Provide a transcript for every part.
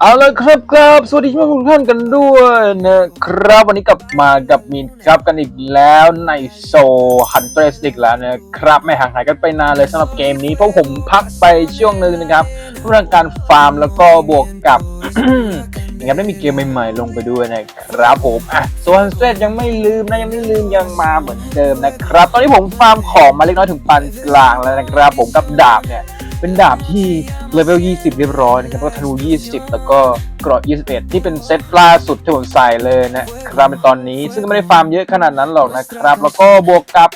เอาละครับครับสวัสดีทุกท่านกันด้วยนะครับวันนี้กลับมากับมีนครับกันอีกแล้วในโซฮันเตอร์สติกแล้วนะครับไม่ห่างหายกันไปนานเลยสำหรับเกมนี้เพราะผมพักไปช่วงหนึงนะครับเพื่องการฟาร์มแล้วก็บวกกับนะครับได้มีเกมใหม่ๆลงไปด้วยนะครับผมอะโซฮันเตร์ยังไม่ลืมนะยังไม่ลืมยังมาเหมือนเดิมนะครับ ตอนนี้ผมฟาร์มของมาเล็กน้อยถึงปานกลางแล้วนะครับ ผมกับดาบเนี่ย เป็นดาบที่เลเวล 20 เรียบร้อยนะครับแล้วก็ธนู 20 แล้วก็เกราะ 21 ที่เป็นเซตล่าสุดที่ผมใส่เลยนะครับในตอนนี้ ซึ่งไม่ได้ฟาร์มเยอะขนาดนั้นหรอกนะครับ แล้วก็บวกกับ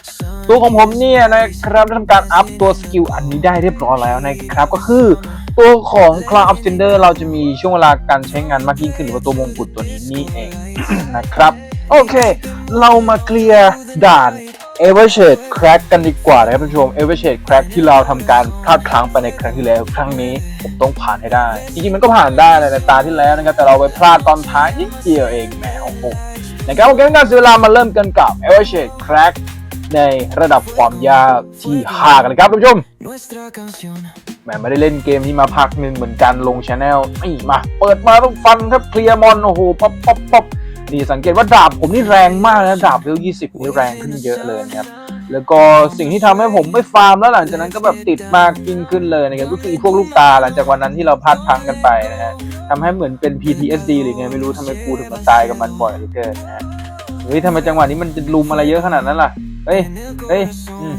ตัวของผมเนี่ยนะครับได้ทำการอัพตัวสกิลอันนี้ได้เรียบร้อยแล้วนะครับ ก็คือตัวของ Cloud of Cinder เราจะมีช่วงเวลาการใช้งานมากยิ่งขึ้นหรือว่าตัวมงกุฎตัวนี้นี่เองนะครับ โอเค เรามาเคลียร์ด่าน e v e r s h a d e Crack กันดีกว่านะครับท่านผู้ชม e v e r s h a d e Crack ที่เราทำการพลาดพลั้งไปในครั้งที่แล้ว ครั้งนี้ผมต้องผ่านให้ได้ จริงๆ มันก็ผ่านได้ในตาที่แล้วนะครับ แต่เราไปพลาดตอนท้ายนิดเดียวเองแหมโอ้โหนะครับโอเคงั้นเสียเวลามาเริ่มกันกับ e v e r s h a d e Crack ในระดับความยากที่5กันเลยครับท่านผู้ชมแหมไม่ได้เล่นเกมนี้มาพักหนึ่งเหมือนกันลงชาแนลนี่มา เปิดมาต้องฟันครับเคลียร์มอนโอ้โหป๊อปป๊อปป๊อป นี่สังเกตว่าดาบผมนี่แรงมากนะดาบเลเวลยี่สิบนี่แรงขึ้นเยอะเลยนะครับแล้วก็สิ่งที่ทำให้ผมไม่ฟาร์มแล้วหลังจากนั้นก็แบบติดมากยิ่งขึ้นเลยนะครับก็คือพวกลูกตาหลังจากวันนั้นที่เราพลาดพังกันไปนะฮะทำให้เหมือนเป็น PTSD หรือไงไม่รู้ทำไมกูถึงมาตายกับมันบ่อยเหลือเกินนะฮะเฮ้ยทำไมจังหวะนี้มันจะลุมอะไรเยอะขนาดนั้นล่ะเฮ้ยเฮ้ยอืม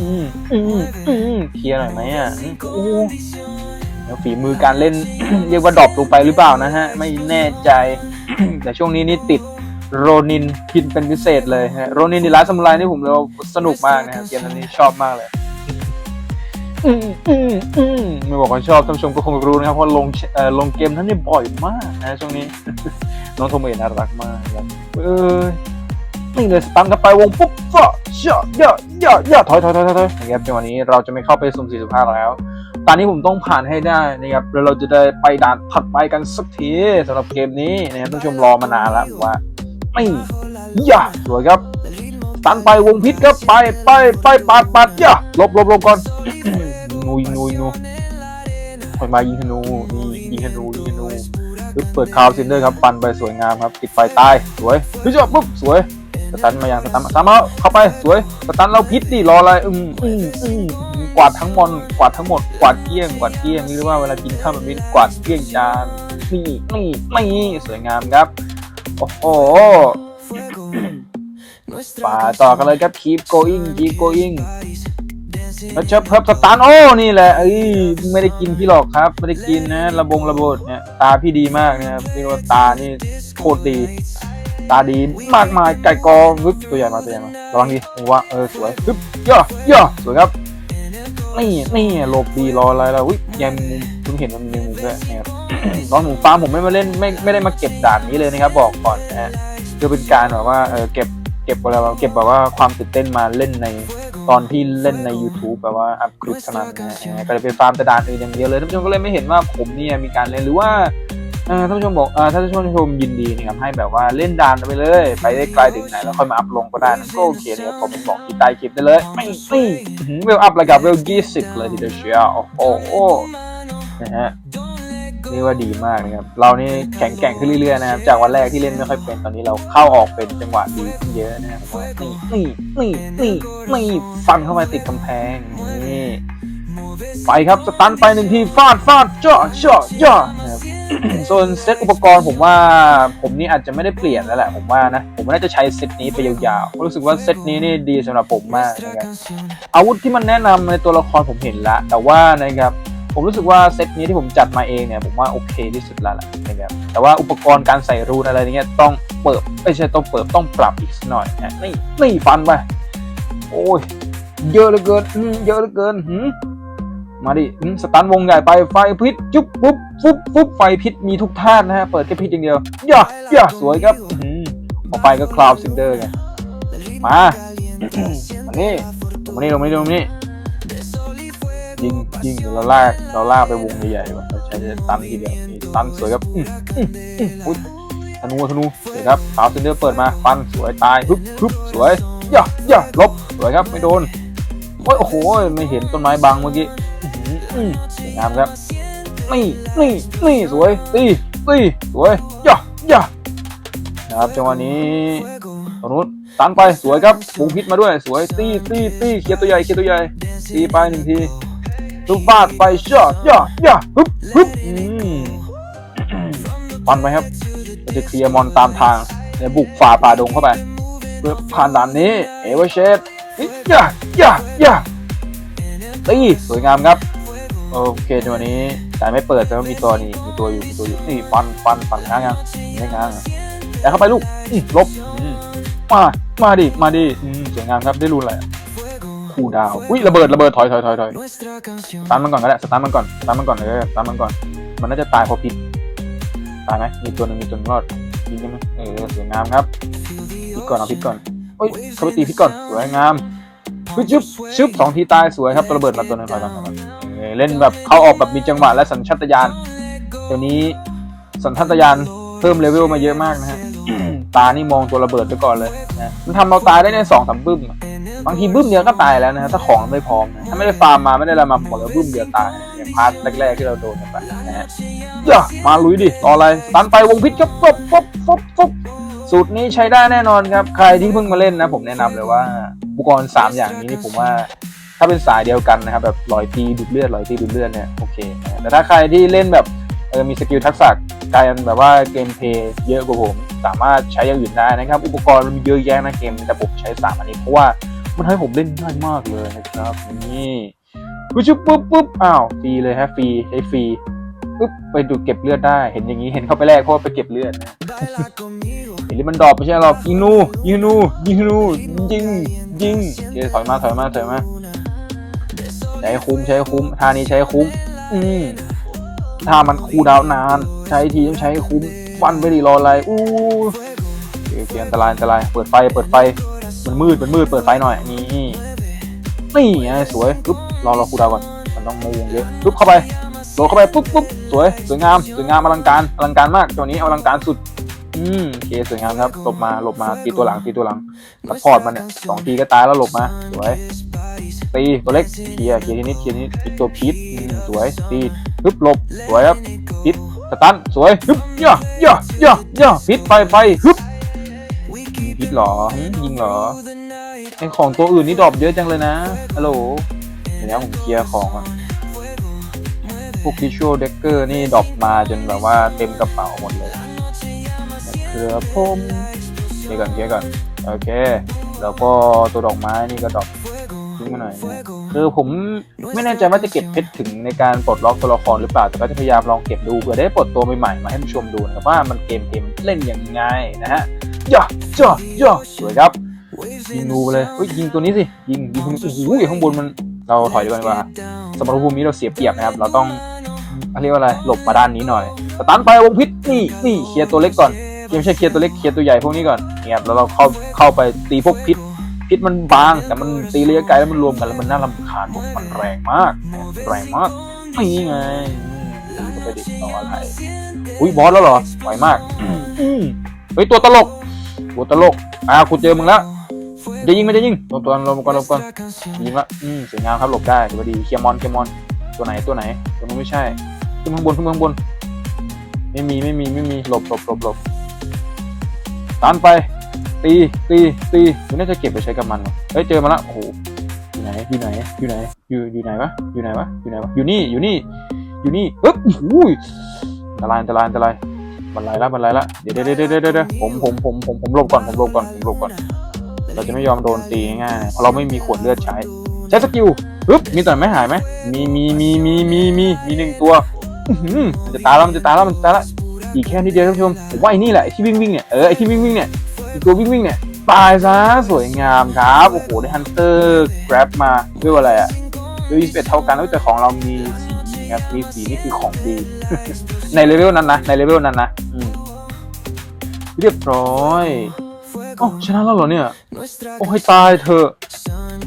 อืมอืมอืมเคลียร์หน่อยไหมอะโอ้ฝีมือการเล่น เรียกว่าดรอปลงไปหรือเปล่านะฮะ ไม่แน่ใจ แต่ช่วงนี้นี่ติดโรนินพินเป็นพิเศษเลยฮะโรนินดีลานสมุไรนี่ผมเราสนุกมากนะครับเกมนี้ชอบมากเลยมอืมอืมไม่บอกว่าชอบท่านผู้ชมก็คงรู้นะครับเพราะลงเออลงเกมท่านนี่บ่อยมากนะช่วงนี้น้องโทเมะน่ารักมากครับเออนี่เลยสตันกันไปวงปุ๊บฟะเชาะย่าย่าย่าถอยถอยถอยถอยถอยนะครับจังหวะนี้เราจะไม่เข้าไปสุ่มสี่สุ่มห้าแล้ว ตอนนี้ผมต้องผ่านให้ได้นะครับแล้วเราจะได้ไปด่านถัดไปกันสักทีสำหรับเกมนี้นะครับท่านผู้ชมรอมานานแล้วผมว่าไม่ย่าสวยครับตันไปวงพิษครับไปไปไปปาดปาดย่าลบลบลบก่อนงูยิงงูยิงงูคอยมายิงธนูนี่ยิงธนูยิงธนูรึเปิดคาวซินเดอร์ครับฟันไปสวยงามครับติดไฟตายสวยพี่จบปุ๊บสวยสตันมาอย่างสตันสามารถเข้าไปสวยสตันเราพิษดิรออะไรอืมอืมอืม กวาดทั้งมอนกวาดทั้งหมดกวาดเกลี้ยงกวาดเกลี้ยงนี่เรียกว่าเวลากินข้าวแบบนี้กวาดเกลี้ยงจานนี่นี่นี่สวยงามครับโอ้โหป่าต่อกันเลยครับ keep going keep going แล้วเชิบเพิ่มสตาร์โอ้นี่แหละเอ้ยไม่ได้กินพี่หรอกครับ ไม่ได้กินนะระบงระบดเนี่ยตาพี่ดีมากนะครับเรียกว่าตานี่โคตรดี ตาดีมากมายไก่กองึบตัวใหญ่มาตัวใหญ่มาระวังดีผมว่าเออสวยปึ๊บย่อย่อสวยครับ นี่นี่หลบดีรออะไรแล้วอุ้ยยังมุมเพิ่งเห็นมันมีมุมด้วยนะครับตอนผมฟาร์มผมไม่มาเล่นไม่ไม่ได้มาเก็บด่านนี้เลยนะครับ บอกก่อนนะฮะคือเป็นการแบบว่าเออเก็บเก็บอะไรวะเก็บแบบว่าความตื่นเต้นมาเล่นในตอนที่เล่นใน YouTube แบบว่าอัพคลิปเท่านั้นนะฮะก็เลยไปฟาร์มแต่ด่านอื่นอย่างเดียวเลยท่านผู้ชมก็เลยไม่เห็นว่าผมเนี่ยมีการเล่นหรือว่าเอ่อ ท่านผู้ชมบอกเออถ้าท่านผู้ชมยินดีนะครับให้แบบว่าเล่นด่านไปเลย ไปได้ไกลถึงไหนแล้วค่อยมาอัพลงก็ได้นั่นก็โอเคนะครับผมบอกที่ใต้คลิปได้เลยไม่ไม่อื้อหือเวลอัพระดับเวล20เลยทีเดียวเชียวโอ้โหนะฮะนี่ว่าดีมากนะครับเรานี่แข็งแกร่งขึ้นเรื่อยๆนะครับจากวันแรกที่เล่นไม่ค่อยเป็นตอนนี้เราเข้าออกเป็นจังหวะดีขึ้นเยอะนะครับผมว่านี่นี่นี่นี่นี่ฟันเข้ามาติดกำแพงนี่ไปครับสตันไปหนึ่งทีฟาดฟาดเจาะเจาะเจาะนะครับ ส่วนเซตอุปกรณ์ผมว่าผมนี่อาจจะไม่ได้เปลี่ยนแล้วแหละผมว่านะ ผมน่าจะใช้เซตนี้ไปยาวๆรู้สึกว่าเซตนี้นี่ดีสำหรับผมมากนะครับอาวุธที่มันแนะนำในตัวละครผมเห็นละ แต่ว่านะครับผมรู้สึกว่าเซตนี้ที่ผมจัดมาเองเนี่ยผมว่าโอเคที่สุดแล้วแหละนะครับแต่ว่าอุปกรณ์การใส่รูนอะไรเงี้ยต้องเปิดไม่ใช่ต้องเปิดต้องปรับอีกสักหน่อยนะนี่นี่ฟันไปโอ้ยเยอะเหลือเกินเยอะเหลือเกินหืม มาดิสตันวงใหญ่ไปไฟพิษจุ๊บปุ๊บปุ๊บปุ๊บไฟพิษมีทุกท่านนะฮะ เปิดแค่พิษอย่างเดียวย่าย่าสวยครับอืมต่อไปก็คลาวซินเดอร์ไงมามานี่ลงมานี่ลงมานี่ลงมานี่ยิงยิงเราลากเราลากไปวงใหญ่ๆว่ะเราใช้ตันทีเดียวนี่ตันสวยครับอืมอืมอืมอุ๊ยธนูธนูสวยครับขาวเซนเดอร์เปิดมาฟันสวยตายฮึบฮึบสวยย่าย่าลบสวยครับไม่โดนโอ้ยโอ้โหไม่เห็นต้นไม้บังเมื่อกี้ สวยงามครับ นี่นี่นี่สวยตีตีสวยย่าย่านะครับจังหวะนี้ตรงนู้นตันไปสวยครับปุงพิษมาด้วยสวยตีตีตีเคลียตัวใหญ่เคลียตัวใหญ่ตีไปหนึ่งทีลูกบาดไปย่าย่าย่าฮึบฮึบอืมฟันไปครับจะเคลียร์มอนตามทางเดี๋ยวบุกฝ่าป่าดงเข้าไปเพื่อผ่านด่านนี้ เอเวอร์เชดย่าย่าย่าตีสวยงามครับ โอเคจังหวะนี้แต่ไม่เปิดแต่ว่ามีตัวนี่มีตัวอยู่มีตัวอยู่นี่ฟันฟันฟันง้างยังไม่ง้างอะแต่เข้าไปลูกอื้อลบอืมมามาดิมาดิอืมสวยงามครับได้รุนอะไรอะคูลดาวน์อุ้ยระเบิดระเบิดถอยถอยถอยถอยสตาร์ทมันก่อนก็ได้สตาร์ทมันก่อนสตาร์ทมันก่อนเออสตาร์ทมันก่อน มันน่าจะตายเพราะพิษตายไหมมีตัวหนึ่งมีตัวหนึงรอดยิงกันไหมเออสวยงามครับพิษก่อนเอาพิษก่อนโอ้ยเข้าไปตีพิษก่อนสวยงามชึบชึบชึบสองทีตายสวยครับตัวระเบิดมาตัวหนึงถอยก่อนถอยก่อน เล่นแบบเข้าออกแบบมีจังหวะและสัญชาตญาณเดี๋ยวนี้สัญชาตญาณเพิ่มเลเวลมาเยอะมากนะฮะตานี่มองตัวระเบิดไปก่อนเลยนะมันทำเราตายได้ในสองสามบึ้มบางทีบึ้มเดียวก็ตายแล้วนะฮะถ้าของไม่พร้อมนะถ้าไม่ได้ฟาร์มมาไม่ได้อะไรมาหมแล้วบึ้มเดียวตายอย่างพาร์ทแรกๆที่เราโดนกันไปนะฮะย่ามาลุยดิรออะไรตันไปวงพิษครับฟบฟบฟบฟบสูตรนี้ใช้ได้แน่นอนครับ ใครที่เพิ่งมาเล่นนะ ผมแนะนำเลยว่าอุปกรณ์สามอย่างนี้นี่ผมว่าาเป็นสายเดียวกันนะครับแบบลอยตีดูดเลือดลอยตีดูดเลือดเนี่ยโอเคนะแต่ถ้าใครที่เล่นแบบเออมีสกิลทักษะการแบบว่าเกมเพย์เยอะกว่าผม สามารถใช้อย่างอื่นได้นะครับ อุปกรณ์มันเยอะแยะนะเกมแต่ผมใช้สามอันนี้เพราะว่ามันให้ผมเล่นง่ายมากเลยนะครับนี่ปุ๊บปุ๊บปุ๊บอ้าวฟรีเลยฮะฟรีใช้ฟรีปุ๊บไปดูดเก็บเลือดได้เห็นอย่างนี้เห็นเข้าไปแรกเพราะไปเก็บเลือดเห็นหรือมันดรอปไม่ใช่หรอกยิงนูยิงนูยิงนูยิงยิงโอเคถอยมาถอยมาถอยมา ช้คุ้มใช้คุ้มท่านี้ใช้คุ้ม อืมถ้ามันคูดาวนาน ใช้ทีต้องใช้คุ้มฟันไปดิรออะไรอู้โอเคโอเคอันตรายอันตรายเปิดไฟเปิดไฟมันมืดมันมืดเปิดไฟหน่อยนี่นี่ไงสวยปุ๊บรอรอคูดาวก่อนมันต้องมาวงเยอะปุ๊บเข้าไปโดดเข้าไปปุ๊บปุ๊บสวยสวยงามสวยงามอลังการอลังการมากตัวนี้อลังการสุดอืมโอเคสวยงามครับหลบมาหลบมาตีตัวหลังตีตัวหลังซัพพอร์ตมันเนี่ยสองทีก็ตายแล้วหลบมาสวย ตีตัวเล็กเคลียร์เคลียร์ทีนิดเคลียร์ทีนิดอีกตัวพีทสวยตีฮึบหลบสวยครับพีทสตันสวยฮึบย่อย่อย่อย่อพีทไปไปฮึบพีทเหรอยิงเหรอไอของตัวอื่นนี่ดรอปเยอะจังเลยนะฮัลโหลเดี๋ยวผมเคลียร์ของก่อนพวก visual decker นี่ดรอปมาจนแบบว่าเต็มกระเป๋าหมดเลยเครือผมเคลียร์ก่อนเคลียร์ก่อนโอเค แล้วก็ตัวดอกไม้นี่ก็ดอก ทิ้งมาหน่อยนะคือผมไม่แน่ใจว่าจะเก็บเพชรถึงในการปลดล็อกตัวละครหรือเปล่า แต่ก็จะพยายามลองเก็บดูเผื่อได้ปลดตัวใหม่ๆมาให้ผู้ชมดูนะครับว่ามันเกมเพลย์มันเล่นยังไงนะฮะย่อย่อย่อสวยครับยิงงูไปเลยเฮ้ยยิงตัวนี้สิยิงยิงโอ้โหข้างบนมันเราถอยดีกว่าดีกว่าสมรภูมินี้เราเสียเปรียบนะครับ เราต้องเขาเรียกว่าอะไรหลบมาด้านนี้หน่อยสตันไปวงพิษนี่นี่เคลียร์ตัวเล็กก่อนยังไม่ใช่เคลียร์ตัวเล็กเคลียร์ตัวใหญ่พวกนี้ก่อนเนี่ยครับแล้วเราเข้าเข้าไปตีพวกพิษ พิษมันบางแต่มันตีระยะไกลแล้วมันรวมกันแล้วมันน่ารำคาญมันแรงมาก แรงมากนี่ไงจะไปดิต่ออะไรอุ้ยบอสแล้วเหรอไหวมากอืมเฮ้ยตัวตลก ตัวตลกอ่ากูเจอมึงแล้วจะยิงไม่จะยิงตัวตัวลมก่อนลมก่อนยิงละอืมสวยงามครับหลบได้ถือว่าดีเคียมอนเคียมอนตัวไหนตัวไหนตัวนู้นไม่ใช่ขึ้นข้างบนขึ้นข้างบน ไม่มีไม่มีไม่มีหลบหลบหลบหลบตามไป ตีตีตีมันน่าจะเก็บไปใช้กับมันวะเฮ้ยเจอมาละโอ้โหอยู่ไหนอยู่ไหนอยู่ไหนอยู่อยู่ไหนวะอยู่ไหนวะอยู่ไหนวะอยู่นี่อยู่นี่อยู่นี่เอ๊บอุ้ยอันตรายอันตรายอันตรายบันไลละบันไลละเดี๋ยวเดี๋ยวเดี๋ยวเดี๋ยวเดี๋ยวผมผมผมผมผมหลบก่อนผมหลบก่อนผมหลบก่อน เราจะไม่ยอมโดนตีง่ายๆเพราะเราไม่มีขวดเลือดใช้ ใช้สกิลปึ๊บมีแต่ไม่หายไหมมีมีมีมีมีมีมีหนึ่งตัวมันจะตายแล้วมันจะตายแล้วมันจะตายแล้วอีกแค่นิดเดียวท่านผู้ชมผมว่าไอ้นี่แหละไอ้ที่วิ่งวิ่งเนี่ยเออไอ้ที่วิ่งวิ่งเนี่ย ตัววิ่งวิ่งเนี่ย ตายซะสวยงามครับ โอ้โห ได้ฮันเตอร์กราฟมาด้วยอะไรอะด้วยยี่สิบเอ็ดเท่ากันแต่ของเรามีสีนะครับมีสีนี่คือของดี ในเลเวลนั้นนะ ในเลเวลนั้นนะเรียบร้อยโอ้ชนะแล้วเหรอเนี่ย โอ้ให้ตายเถอ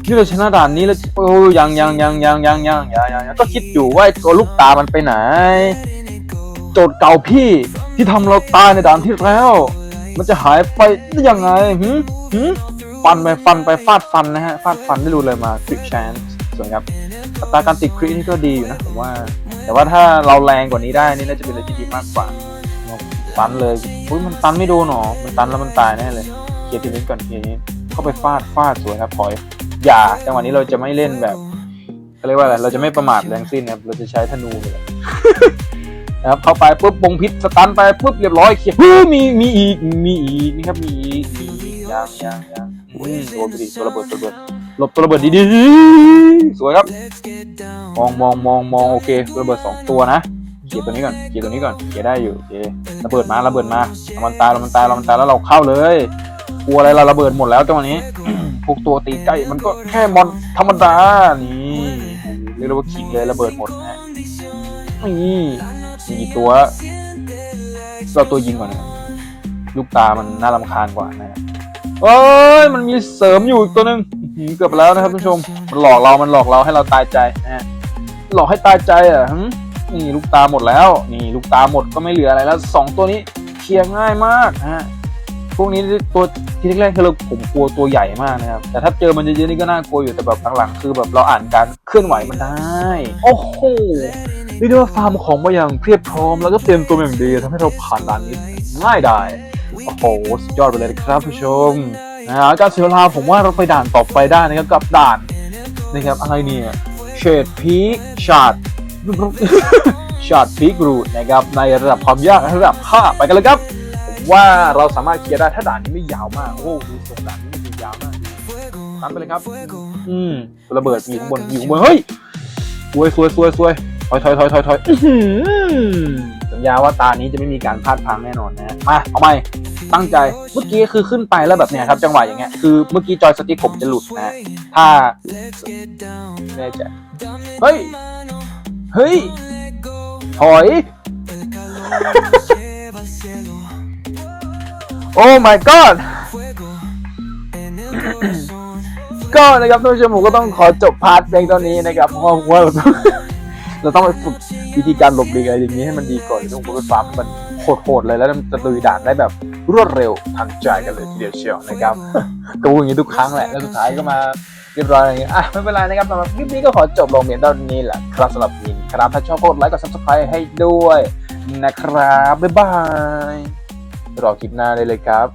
นี่เราชนะด่านนี้แล้วโอ้ยังยังยังยังยังยังยังยังก็คิดอยู่ว่าตัวลูกตามันไปไหน โจทย์เก่าพี่ที่ทำเราตายในด่านที่แล้ว มันจะหายไปได้ยังไงหืมหืมฟันไปฟันไปฟาดฟันนะฮะ ฟาดฟันได้รู้เลยมาคริกแชนสวยครับอัตราการติดคริกนี่ก็ดีอยู่นะผมว่า แต่ว่าถ้าเราแรงกว่านี้ได้นี่น่าจะเป็นอะไรที่ดีมากกว่าตันเลยอุ้ยมันตันไม่โดนหรอมันตันแล้วมันตายแน่เลยเคลียร์ทีนี้ก่อนเคลียร์ทีนี้เข้าไปฟาดฟาดสวยครับพอยอย่าจังหวะนี้เราจะไม่เล่นแบบเขาเรียกว่าอะไรเราจะไม่ประมาทแรงสิ้นนะครับเราจะใช้ธนูเลย นะครับเข้าไปปุ๊บบงพิษสตันไปปุ๊บเรียบร้อยเคลียร์เฮ้ยมีมีอีกมีอีกนี่ครับมีอีกมีอีกยังยังยังอุ้ยโดนไปดิตัวระเบิดตัวระเบิดหลบตัวระเบิดดีๆสวยครับ มองมองมองมองโอเคตัวระเบิดสองตัวนะเกียร์ตัวนี้ก่อนเกียร์ตัวนี้ก่อนเกียร์ได้อยู่โอเคระเบิดมาระเบิดมาเรามันตายเรามันตายเรามันตายแล้วเราเข้าเลยกลัวอะไรเราระเบิดหมดแล้วจังหวะนี้พวกตัวตีใกล้มันก็แค่มอนธรรมดานี่เรียกว่าขิงเลยระเบิดหมดนะนี่ มีตัวเราตัวยิงก่อนนะลูกตามันน่ารำคาญกว่านะครับเอ้ยมันมีเสริมอยู่อีกตัวหนึ่งเกือบแล้วนะครับท่านผู้ชม มันหลอกเรา มันหลอกเราให้เราตายใจนะฮะหลอกให้ตายใจอะนี่ลูกตาหมดแล้ว นี่ลูกตาหมดก็ไม่เหลืออะไรแล้วสองตัวนี้เคลียร์ง่ายมากนะฮะพวกนี้ตัวที่แรกๆคือเราผมกลัวตัวใหญ่มากนะครับ แต่ถ้าเจอมันเยอะๆนี่ก็น่ากลัวอยู่แต่แบบหลังๆคือแบบเราอ่านการเคลื่อนไหวมันได้ โอ้โห เรียกได้ว่าฟาร์มของมาอย่างเพียบพร้อมแล้วก็เตรียมตัวอย่างดีทำให้เราผ่านด่านนี้ง่ายได้โอ้โหสุดยอดไปเลยครับผู้ชมนะฮะการเสียเวลาผมว่าเราไปด่านต่อไปได้นะครับกับด่านนะครับอะไรเนี่ยเชดพีคชาร์ดชาร์ดพีครูทนะครับในระดับความยากระดับ5ไปกันเลยครับ ว่าเราสามารถเคลียร์ได้ถ้าด่านนี้ไม่ยาวมากโอ้โหดูทรงด่านนี้ไม่ยาวมากตามไปเลยครับ อืมระเบิดอยู่ข้างบนอยู่ข้างบนเฮ้ยสวยสวยสวยสวย ถอยถอยถอยถอยถอยสัญญาว่าตานี้จะไม่มีการพลาดพังแน่นอนนะมาเอาใหม่ตั้งใจเมื่อกี้คือขึ้นไปแล้วแบบเนี้ยครับ จังหวะอย่างเงี้ยคือเมื่อกี้จอยสติ๊กผมจะหลุดนะฮะถ้าไม่แน่ใจเฮ้ยเฮ้ยถอย โอ้ my god ก็นะครับท่านผู้ชมผมก็ต้องขอจบพาร์ทเพลงตอนนี้นะครับเพราะว่าผมว่า เราต้องไปฝึกวิธีการหลบหลีกอะไรอย่างนี้ให้มันดีก่อนต้องฝึกฟาร์มให้มันโหดๆเลยแล้วมันจะลุยด่านได้แบบรวดเร็วทันใจกันเลยทีเดียวเชียวนะครับก็พูอย่างนี้ทุกครั้งแหละแล้วสุดท้ายก็มาเรียบร้อยอย่างเงี้อะไม่เป็นไรนะครับสำหรับคลิปนี้ก็ขอจบลงเพียงเท่านี้แหละครับสำหรับยินครับถ้าชอบกดไลค์กด subscribe ให้ด้วยนะครับบ๊ายบายรอคลิปหน้าได้เลยครับ